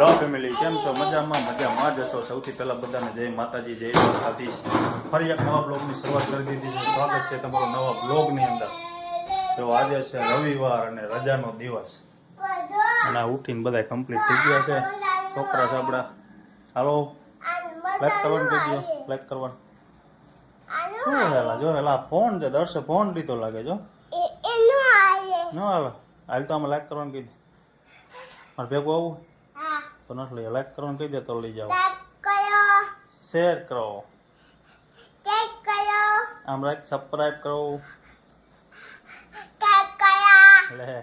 Hello family કેમ છો? મજામાં? મજામાં. જશો સૌથી પહેલા બધાને જય માતાજી જય દ્વારકાધીશ. ફરી એક નવા બ્લોગની શરૂઆત કરી દીધી છે. સ્વાગત છે તમારો નવા બ્લોગની અંદર. તો આજે છે રવિવાર અને રજાનો દિવસ. અને આ ઉઠીને બધા કમ્પ્લીટ થઈ ગયા છે. છોકરા સાબડા હાલો લાઈક કરવાનું કહી દો લાઈક કરવાનું. શું હેલા? જો હેલા ફોન છે. દર્શે ફોન લીધો લાગે જો ન હાલો. હાલ તો આમાં લાઈક કરવાનું કીધું મારે ભેગું આવું. તો નથી લઈ લાઈક કરવાનું કહી દે તો લઈ જાઓ શેર કરો આમ રાખ સબસ્ક્રાઇબ કરો લે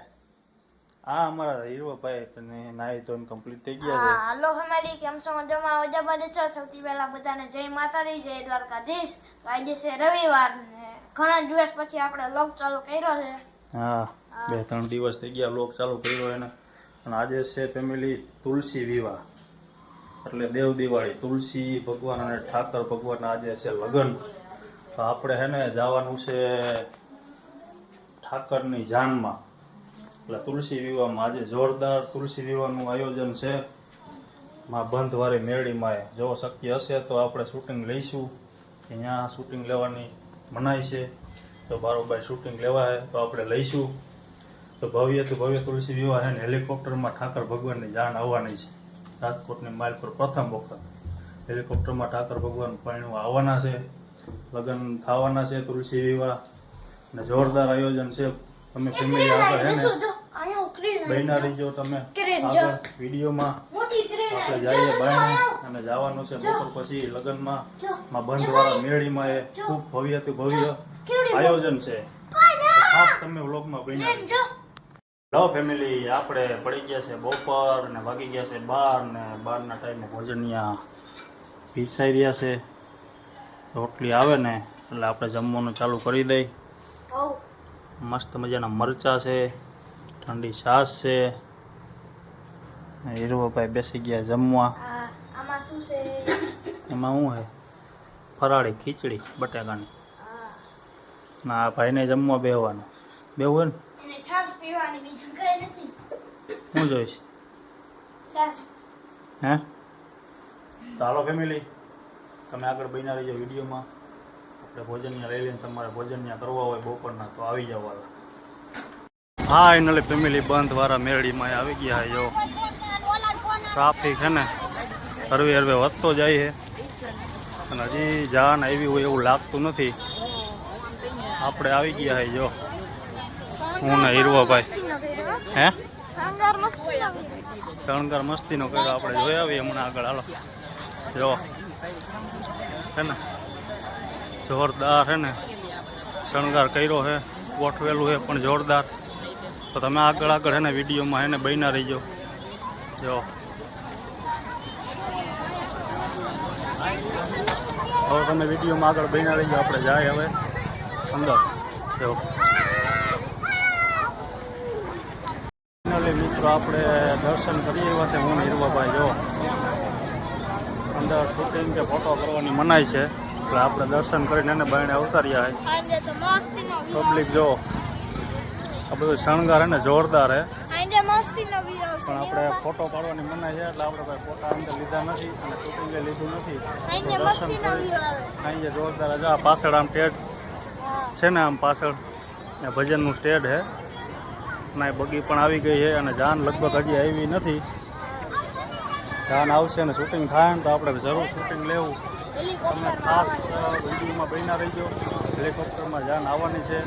આ અમારા હીરોભાઈ તને નાઈ તો કમ્પ્લીટ થઈ ગયા છે હાલો ફેમિલી કેમ છો મજામાં મજામાં છો સૌથી પહેલા બધાને જય માતાજી જય દ્વારકાધીશ તો આજે છે રવિવાર ને ઘણા દિવસ પછી આપણે લોક ચાલુ કર્યો છે હા બે ત્રણ દિવસ થઈ ગયા લોક ચાલુ કર્યો એને અને આજે છે ફેમિલી તુલસી વિવાહ. એટલે દેવ દિવાળી, તુલસી, ભગવાન અને ઠાકર ભગવાન આજે છે લગ્ન. તો આપણે હે ને જવાનું છે ઠાકરની જાનમાં. એટલે તુલસી વિવાહમાં આજે જોરદાર તુલસી વિવાહનું આયોજન છે. માં બંધવારી મેળીમાં જો શક્ય હશે તો આપણે શૂટિંગ લઈશું. અહીંયા શૂટિંગ લેવાની મનાય છે. તો બારોબાર શૂટિંગ લેવાય તો આપણે લઈશું. તો ભવ્ય તો ભવ્ય તુલસી વિવાહ છે ને હેલિકોપ્ટરમાં ઠાકર ભગવાનની જાણ આવવાની છે. રાજકોટની માઇલ પર પ્રથમ વખત હેલિકોપ્ટરમાં ઠાકર ભગવાન પરણવા આવવાના છે. લગ્ન થવાના છે તુલસી વિવાહ. અને જોરદાર આયોજન છે. તમે ફેમિલી આગળ હે ને બહેના રહીજો તમે આગળ વિડીયોમાં. આપણે જઈએ બાયણે અને જવાનું છે બપોર પછી લગ્નમાં. માં બંધવાળા મેળીમાં એ ખૂબ ભવ્ય તે ભવ્ય આયોજન છે. ખાસ તમે વ્લોગમાં બન્યા હેલો ફેમિલી આપણે પડી ગયા છે બપોર ને વાગી ગયા છે બાર ને બારના ટાઈમે ભોજનિયા પીસાઈ રહ્યા છે. રોટલી આવે ને એટલે આપણે જમવાનું ચાલુ કરી દઈ. મસ્ત મજાના મરચાં છે ઠંડી છાશ છે. હીરુભાઈ બેસી ગયા જમવા. એમાં શું છે? ફરાળી ખીચડી બટાકાની. ના આ ભાઈને જમવા બેહવાનું. બેહવું છાશ પીવાની બીજું કઈ નથી. હું જોઈશ? સાસ હે? ચાલો ફેમિલી તમે આગળ બન્યા રહીજો વિડીયોમાં. આપણે ભોજનિયા લઈ લઈને તમારે ભોજનિયા કરવા હોય બપોરના તો આવી જાવ વાલા ફાઇનલી ફેમિલી બંધ વાળા મેરડીમાં આવી ગયા જો. ટ્રાફિક છે ને હરવે હરવે વધતો જાય છે. અને હજી જાન આવી હોય એવું લાગતું નથી. આપણે આવી ગયા જો. હું ને હીરવાભાઈ હે? શણગાર મસ્તીનો કર્યો આપણે જોઈ આવીએ હમણાં આગળ. હાલો. જો. હે ને? જોરદાર હે ને? શણગાર કર્યો છે ગોઠવેલું છે પણ જોરદાર. તો તમે આગળ આગળ હે ને વિડીયોમાં હે ને રહીજો. જો. હવે તમે વિડીયોમાં આગળ બન્યા રહીજો. આપણે જાય હવે અંદર. જો. ફાઇનલી મિત્રો આપણે દર્શન કરીએ એવા છે. હું હીરવાભાઈ જો. અંદર શૂટિંગ કે ફોટો કરવાની મનાય છે. એટલે આપણે દર્શન કરીને એને બાયણે અવતાર્યા છે. પબ્લિક જો. આ બધું શણગાર હે. ને જોરદાર હે પણ આપણે ફોટો પાડવાની મનાય છે એટલે આપણે કોઈ ફોટા અંદર લીધા નથી અને શૂટિંગે લીધું નથી. દર્શન કરી. જોરદાર છે આ પાછળ આમ સ્ટેડ છે ને આમ પાછળ. ભજનનું સ્ટેડ છે ના બગી પણ આવી ગઈ છે અને જાન લગભગ હજી આવી નથી. જાન આવશે ને શૂટિંગ થાય ને તો આપણે જરૂર શૂટિંગ લેવું. તમે હેલિકોપ્ટર ખાસ વિડીયોમાં બન્યા રહીજો. હેલિકોપ્ટરમાં જાન આવવાની છે.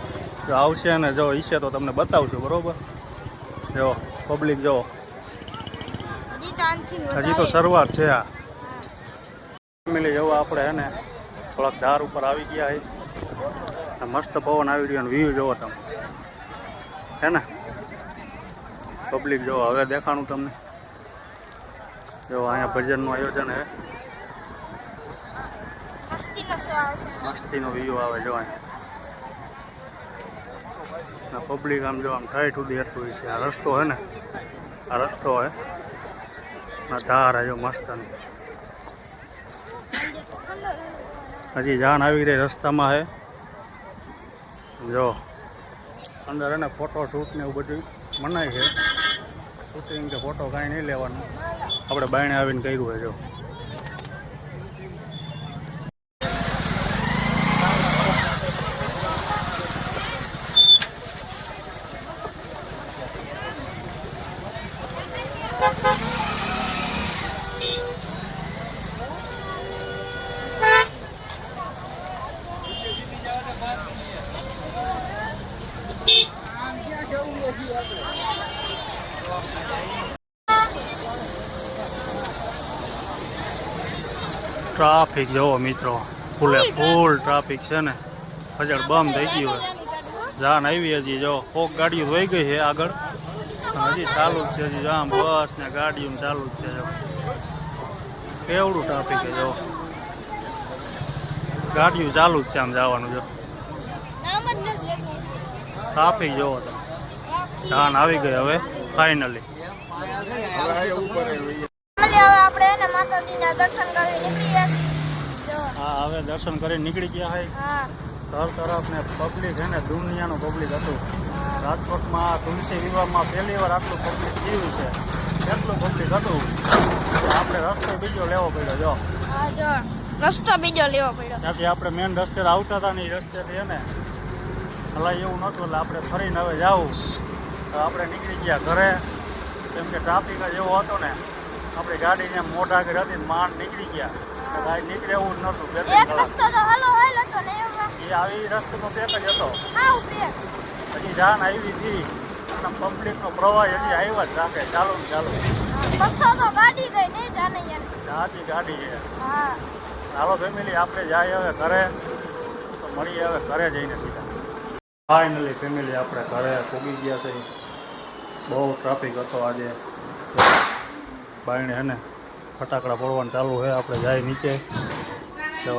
જો આવશે ને જો ઈશે તો તમને બતાવશું બરોબર? જો પબ્લિક જો. હજી તો શરૂઆત છે આ. ફેમિલી જેવું આપણે હે ને થોડાક ધાર ઉપર આવી ગયા મસ્ત પવન આવી રહ્યો અને વ્યૂ જોવો તમે. હે ને? પબ્લિક જો હવે દેખાણું તમને. જો અહીંયા ભજનનું આયોજન છે મસ્તીનો શો આવશે મસ્તીનો વ્યૂ આવે જો અહીંયા. પબ્લિક આમ જો આમ ઠાઠ સુધી એટલું છે. આ રસ્તો હે ને આ રસ્તો હે. આ ધાર હે જો મસ્ત હજી જાન આવી રહી રસ્તામાં હે. જો અંદર એને ફોટો શૂટ ને એવું બધું મનાય છે. શૂટિંગ કે ફોટો કાંઈ નહીં લેવાનું. આપણે બાયણે આવીને કર્યું હોય જો. ટ્રાફિક જોવો મિત્રો. ફૂલે ફૂલ ટ્રાફિક. છે ને. હજાર બંધ થઈ ગયું હોય જાન આવી હજી જો. કોક ગાડીઓ વહી ગઈ છે આગળ. હજી ચાલુ જ છે હજી જામ બસ ને ગાડીઓ ચાલુ જ છે જો. કેવડું ટ્રાફિક છે જો. ગાડીઓ ચાલુ જ છે આમ જવાનું જો. નામ જ નથી લેતું. ટ્રાફિક જોવો તો જાન આવી ગઈ હવે ફાઇનલી. આપણે એને માતાજીના દર્શન કરી નીકળીએ જો. હા હવે દર્શન કરી નીકળી ગયા હોય હા. તરફ ને પબ્લિક છે ને દુનિયાનું પબ્લિક હતું. રાજકોટમાં તુલસી વિવાહમાં પહેલી વાર આટલું પબ્લિક થયું છે. કેટલું પબ્લિક હતું? આપણે રસ્તો બીજો લેવો પડ્યો જો. હા જો. રસ્તો બીજો લેવો પડ્યો. ત્યાંથી આપણે મેન રસ્તે આવતા હતા ને એ રસ્તેથી ને ભલા એવું નહોતું એટલે આપણે ફરીને હવે જાવું. તો આપણે નીકળી ગયા ઘરે. કેમ કે ટ્રાફિક જ એવો હતો ને આપણી ગાડીને મોઢા આગળ હતી માંડ નીકળી ગયા. ભાઈ નીકળે એવું જ નહોતું. બે એક રસ્તો તો હલો હાલ હતો ને એ આવી રસ્તો તો પેક જ હતો હજી જાન આવી હતી. અને પબ્લિકનો પ્રવાહ હજી આવ્યા જ રાખે. ચાલુ ને ચાલુ. બસો તો ગાડી ગઈ નહીં જાને યાર ગાડી છે. હા. ચાલો ફેમિલી આપણે જાય હવે ઘરે. તો મળીએ હવે ઘરે જઈને સીધા. ફાઇનલી ફેમિલી આપણે ઘરે પૂગી ગયા છે. બહુ ટ્રાફિક હતો આજે. બાયણે હે ને ફટાકડા પડવાનું ચાલુ છે. આપણે જાય નીચે. તો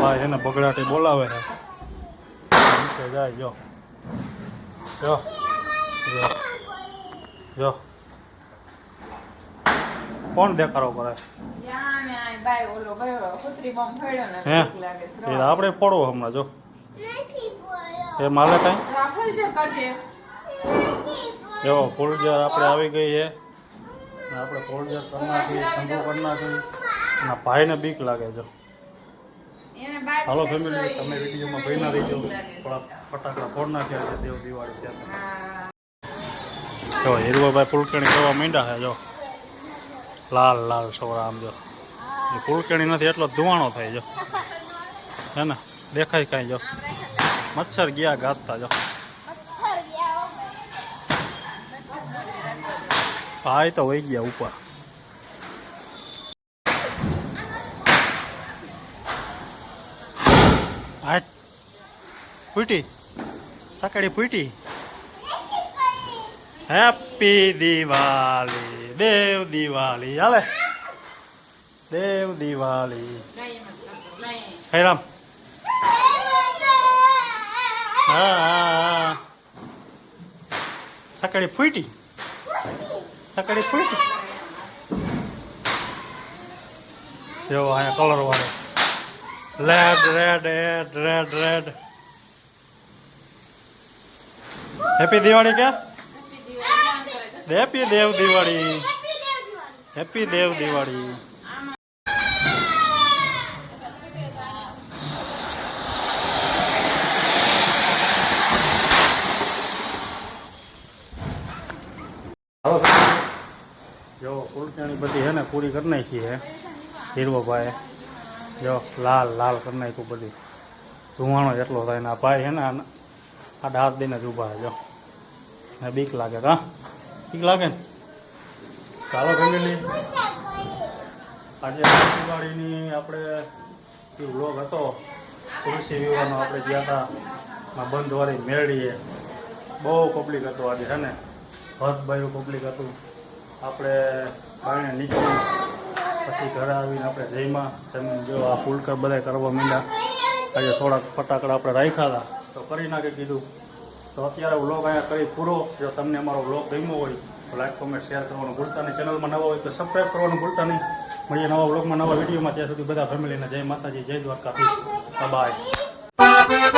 ભાઈ એને બગડાટી બોલાવે છે. નીચે જાય જો. જો. જો. જો. કોણ દેખાડો કરે? યા ને આ બાય ઓલો ગયો કૂતરી બોમ્બ ફોડ્યો. ને હે બીક લાગે આપણે પડવો હમણાં જો એ માલે કઈ જે ફૂલજર આપણે આવી ગઈ છે. આપણે ફૂલજર કરી નાખી સંભો કરી નાખી અને ભાઈને બીક લાગે છે. હાલો ફેમિલી તમે વિડીયોમાં ભાઈ ના રહીજો. થોડા ફટાકડા ફોડ નાખ્યા છે દેવ દિવાળી છે. જો હીરવાભાઈ ફૂલકેણી કરવા માંડ્યા છે જો. લાલ લાલ સોરા આમ જો. એ ફૂલકેણી નથી એટલો ધુવાણો થાય જો. હે ને? દેખાય કાંઈ જો. મચ્છર ગયા ગાતતા જો. ભાઈ તો વહી ગયા ઉપર હાટ ફૂટી સકડી ફૂટી હેપી દિવાળી દેવ દિવાળી હાલે દેવ દિવાળી લઈ એમ જ સકડી ફૂટી સકડી ફૂટી જો અહીંયા કલર વાળો. Red red red red red happy Diwali કે હેપી દેવ દિવાળી હેપી દેવ દિવાળી હાલો ફૂલકેણી બધી હે ને, પૂરી કરી નાખી હે હીરવાભાઈ જો, લાલ લાલ કરી નાખ્યું બધી. ધુવાણો એટલો થાય ને, આ ભાઈ હે ને, આ હાથ દઈને જ ઊભા છે, જો. ને બીક લાગે હા. બીક લાગે ને? ચાલો, ફેમિલી. આજે દિવાળીની આપણે જે વ્લોગ હતો તુલસી વિવાહનો આપણે ગયા હતા બંધવાળી મેળીએ. બહુ પબ્લિક હતું આજે છે ને? હદ બાયું પબ્લિક હતું. આપણે પાણી નીકળી પછી ઘરે આવીને આપણે જઈમાં. જમીન જો આ ફૂલકા બધા કરવા માંડ્યા. આજે થોડાક ફટાકડા આપણે રાખ્યા હતા. તો કરી નાખે કીધું. તો અત્યારે વ્લોગ અહીંયા કરી પૂરો. જો તમને અમારો વ્લોગ ગમ્યો હોય, તો લાઈક કોમેન્ટ શેર કરવાનું ભૂલતા નહીં. ચેનલમાં નવા હોય તો સબસ્ક્રાઈબ કરવાનું ભૂલતા નહીં. મળીએ નવા વ્લોગમાં નવા વિડીયોમાં ત્યાં સુધી બધા ફેમિલીને જય માતાજી, જય દ્વારકાધીશ. બાય